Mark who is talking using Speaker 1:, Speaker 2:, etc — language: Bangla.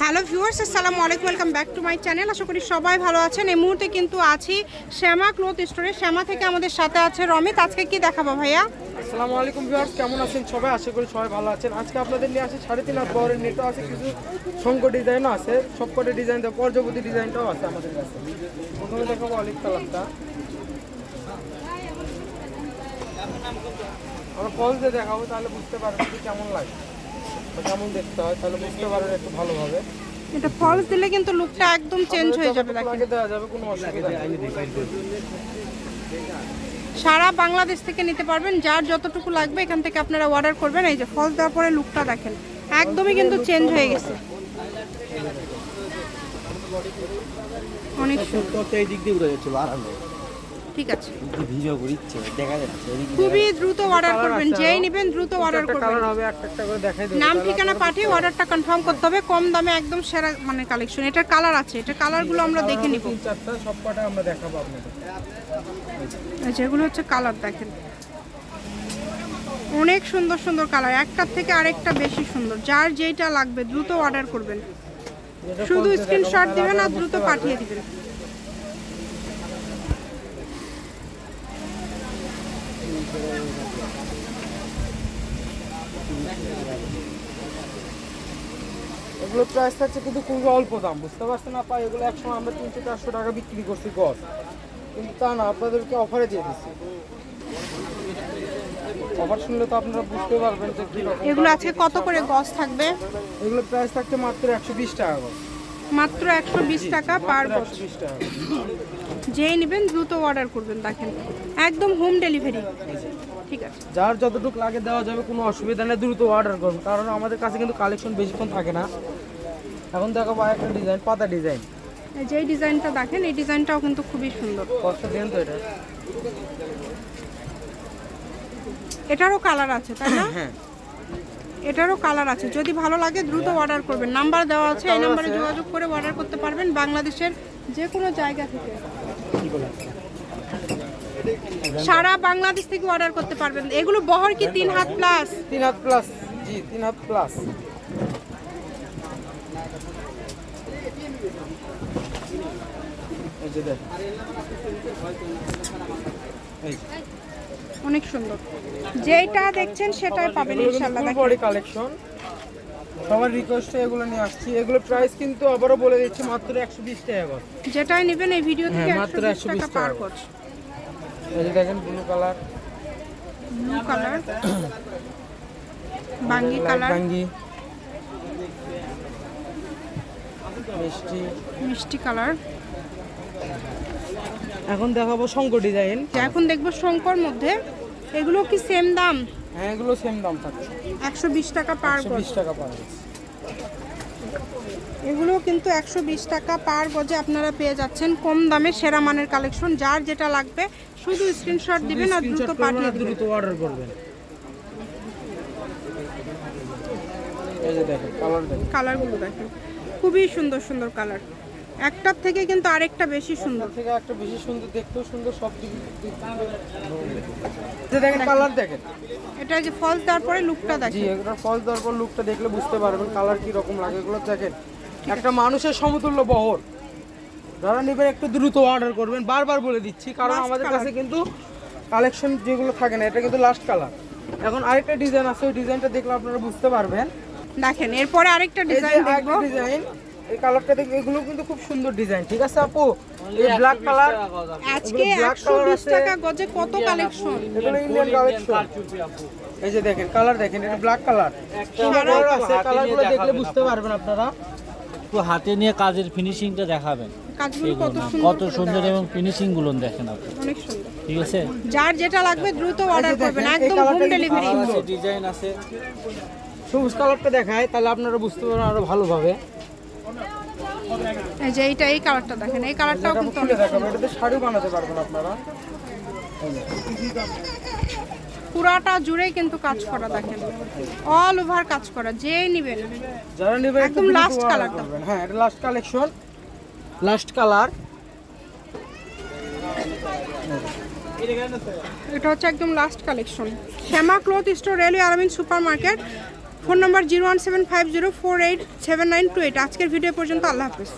Speaker 1: হ্যালো ভিউয়ার্স, আসসালামু আলাইকুম, welcome back to my channel. আশা করি সবাই ভালো আছেন। এই মুহূর্তে কিন্তু আছি শ্যামা ক্লথ স্টোরে। শ্যামা থেকে আমাদের সাথে আছে রমিত। আজকে কি দেখাবো ভাইয়া?
Speaker 2: আসসালামু আলাইকুম ভিউয়ার্স, কেমন আছেন সবাই? আশা করি সবাই ভালো আছেন। আজকে আপনাদের নিয়ে আছে সাড়ে তিন হাত বহরের নেটও আছে কিছু শঙ্কর ডিজাইনও আছে, সবকটা ডিজাইন পর্যবতী ডিজাইনটাও আছে আমাদের কাছে। প্রথমে দেখাবো অলিভ কালারটা। আমরা ফলস দেখাবো, তাহলে বুঝতে পারবেন যে কেমন লাগে। কেমন দেখতে হয়? তাহলে বুঝতে পারবেন একটু ভালোভাবে।
Speaker 1: এটা ফলস দিলে কিন্তু লুকটা একদম চেঞ্জ হয়ে যাবে দেখেন।
Speaker 2: দেওয়া যাবে কোনো অসুবিধা
Speaker 1: সারা বাংলাদেশ থেকে নিতে পারবেন যার যতটুকু লাগবে এখান থেকে আপনারা অর্ডার করবেন। এই যে ফলস দেওয়ার পরে লুকটা দেখেন একদমই কিন্তু চেঞ্জ হয়ে গেছে। অনেক সুন্দর
Speaker 3: তো এই দিক দিয়ে উড়ে যাচ্ছিল আরামে
Speaker 1: ঠিক আছে।
Speaker 3: ভিডিও করে ইচ্ছে দেখা যাচ্ছে
Speaker 1: খুবই দ্রুত অর্ডার করবেন যেই নেবেন দ্রুত অর্ডার করবেন।
Speaker 2: হবে একটা একটা করে দেখাই দেবো।
Speaker 1: নাম ঠিকানা পাঠিয়ে অর্ডারটা কনফার্ম করতে হবে কম দামে একদম সেরা মানে কালেকশন এটার কালার আছে এটার কালারগুলো আমরা দেখে নিব।
Speaker 2: তিন চারটা সব আমরা দেখাবো আপনাদের।
Speaker 1: যেগুলো হচ্ছে কালার দেখেন। অনেক সুন্দর সুন্দর কালার একটার থেকে আরেকটা বেশি সুন্দর। যার যেইটা লাগবে দ্রুত অর্ডার করবেন। শুধু স্ক্রিনশট দিবেন আর দ্রুত পাঠিয়ে দিবেন।
Speaker 2: এগুলো প্রাইস থাকছে কিন্তু খুবই অল্প দাম বুঝতে পারছেন না পাই এগুলো একসময় আমরা তিনশো চারশো টাকা বিক্রি করছি গছ। কিন্তু তা না আপনাদেরকে অফারে দিয়ে দিচ্ছি। অফার শুনলে তো আপনারা বুঝতে পারবেন যে কি রকম
Speaker 1: এগুলো আজকে কত করে গজ থাকবে?
Speaker 2: এগুলো প্রাইস থাকছে মাত্র একশো বিশ টাকা গছ।
Speaker 1: মাত্র একশো বিশ টাকা পার
Speaker 2: একশো বিশ টাকা।
Speaker 1: যেই নেবেন দ্রুত অর্ডার করবেন দেখেন। একদম হোম ডেলিভারি ঠিক আছে।
Speaker 2: যার যতটুকু লাগে দেওয়া যাবে কোনো অসুবিধা নেই দ্রুত অর্ডার করুন। কারণ আমাদের কাছে কিন্তু কালেকশন বেশিক্ষণ থাকে না। এখন দেখো দেখাবো একটা ডিজাইন পাতা ডিজাইন
Speaker 1: যেই ডিজাইনটা দেখেন এই ডিজাইনটাও কিন্তু খুবই সুন্দর।
Speaker 2: কষ্ট দেন তো এটা।
Speaker 1: এটারও কালার আছে তাই না?
Speaker 2: হ্যাঁ।
Speaker 1: এটারও কালার আছে। যদি ভালো লাগে দ্রুত অর্ডার করবেন। নাম্বার দেওয়া আছে এই নাম্বারে যোগাযোগ করে অর্ডার করতে পারবেন বাংলাদেশের যে কোনো জায়গা থেকে। সারা বাংলাদেশ থেকে অর্ডার করতে পারবেন। এগুলো বহর কি তিন হাত প্লাস
Speaker 2: তিন হাত প্লাস জি তিন হাত প্লাস
Speaker 1: অনেক সুন্দর। যেটা দেখছেন সেটাই পাবেন ইনশাল্লাহ
Speaker 2: ফুল কালেকশন সবার রিকোয়েস্টে এগুলো নিয়ে আসছি। এগুলো প্রাইস কিন্তু আবারও বলে দিচ্ছি মাত্র একশো বিশ টাকা করে
Speaker 1: যেটাই নেবেন এই ভিডিও থেকে
Speaker 2: হ্যাঁ, মাত্র
Speaker 1: একশো বিশ টাকা করছে
Speaker 2: এই দেখেন ব্লু কালার
Speaker 1: ব্লু কালার বাঙ্গি কালার
Speaker 2: বাঙ্গি। মিষ্টি।
Speaker 1: মিষ্টি কালার
Speaker 2: এখন দেখাবো শঙ্কর ডিজাইন
Speaker 1: এখন দেখব শঙ্কর মধ্যে। এগুলো কি সেম দাম?
Speaker 2: হ্যাঁ এগুলো সেম দাম থাকছে
Speaker 1: একশো বিশ টাকা পার
Speaker 2: বিশ টাকা পার।
Speaker 1: এগুলো কিন্তু একশো বিশ টাকা পার গজে আপনারা পেয়ে যাচ্ছেন কম দামে সেরা মানের কালেকশন যার যেটা লাগবে শুধু স্ক্রিনশট দিবেন আর দ্রুত পাঠিয়ে
Speaker 2: দ্রুত অর্ডার করবেন এই যে দেখেন কালার দেখেন
Speaker 1: কালারগুলো দেখেন খুবই সুন্দর সুন্দর কালার একটার থেকে কিন্তু আরেকটা বেশি সুন্দর
Speaker 2: থেকে একটা বেশি সুন্দর দেখতেও সুন্দর সব দিক দেখেন কালার দেখেন
Speaker 1: এটা যে ফলস দেওয়ার পরে লুকটা
Speaker 2: জি
Speaker 1: দেখেন।
Speaker 2: এগুলো ফল দেওয়ার পর লুকটা দেখলে বুঝতে পারবেন কালার কি রকম লাগে এগুলো দেখেন। একটা মানুষের সমতুল্য বহর। যারা নেবেন একটু দ্রুত অর্ডার করবেন বারবার বলে দিচ্ছি কারণ আমাদের কাছে কিন্তু কালেকশন যেগুলো থাকে না এটা কিন্তু লাস্ট কালার এখন আরেকটা ডিজাইন আছে ওই ডিজাইনটা দেখলে আপনারা বুঝতে পারবেন।
Speaker 1: দেখেন এরপরে আরেকটা ডিজাইন দেখব।
Speaker 2: ডিজাইন এই কালারটা দেখে এগুলো কিন্তু খুব সুন্দর ডিজাইন ঠিক আছে আপু? এই ব্ল্যাক কালার
Speaker 1: আজকে
Speaker 2: এগুলো black
Speaker 1: একশো
Speaker 2: colour
Speaker 1: বিশ
Speaker 2: আছে।
Speaker 1: টাকা গজে কত কালেকশন
Speaker 2: এগুলো ইন্ডিয়ান কালেকশন এই যে দেখেন কালার দেখেন এটা ব্ল্যাক কালার আছে কালারগুলো দেখলে বুঝতে পারবেন আপনারা।
Speaker 3: একটু হাতে নিয়ে কাজের ফিনিশিংটা দেখাবেন।
Speaker 1: কাজগুলো কত সুন্দর
Speaker 3: কত সুন্দর এবং ফিনিশিংগুলো দেখেন আপনি।
Speaker 1: অনেক সুন্দর।
Speaker 3: ঠিক আছে?
Speaker 1: যার যেটা লাগবে দ্রুত অর্ডার করবেন একদম হোম ডেলিভারি
Speaker 3: ডিজাইন আছে
Speaker 2: সবুজ কালারটা দেখায় তাহলে আপনারা বুঝতে পারবেন আরও ভালোভাবে।
Speaker 1: এই যে এইটা এই কালারটা দেখেন এই কালারটাও কিন্তু
Speaker 2: খুলে
Speaker 1: অনেক
Speaker 2: দেখাবো এটাতে শাড়ি বানাতে পারবেন আপনারা।
Speaker 1: পুরাটা জুড়েই কিন্তু কাজ করা দেখেন। অল ওভার কাজ করা যেই নেবেন।
Speaker 2: যারা নেবেন
Speaker 1: একদম
Speaker 2: দ্রুত
Speaker 1: last
Speaker 2: order
Speaker 1: colour টা।
Speaker 2: করবেন। হ্যাঁ এটা লাস্ট কালেকশন লাস্ট কালার
Speaker 1: এটা হচ্ছে একদম last collection Shyama cloth store railway আরামিন super market phone number zero one seven five zero four eight seven nine two eight. আজকের ভিডিও পর্যন্ত আল্লাহ হাফিজ।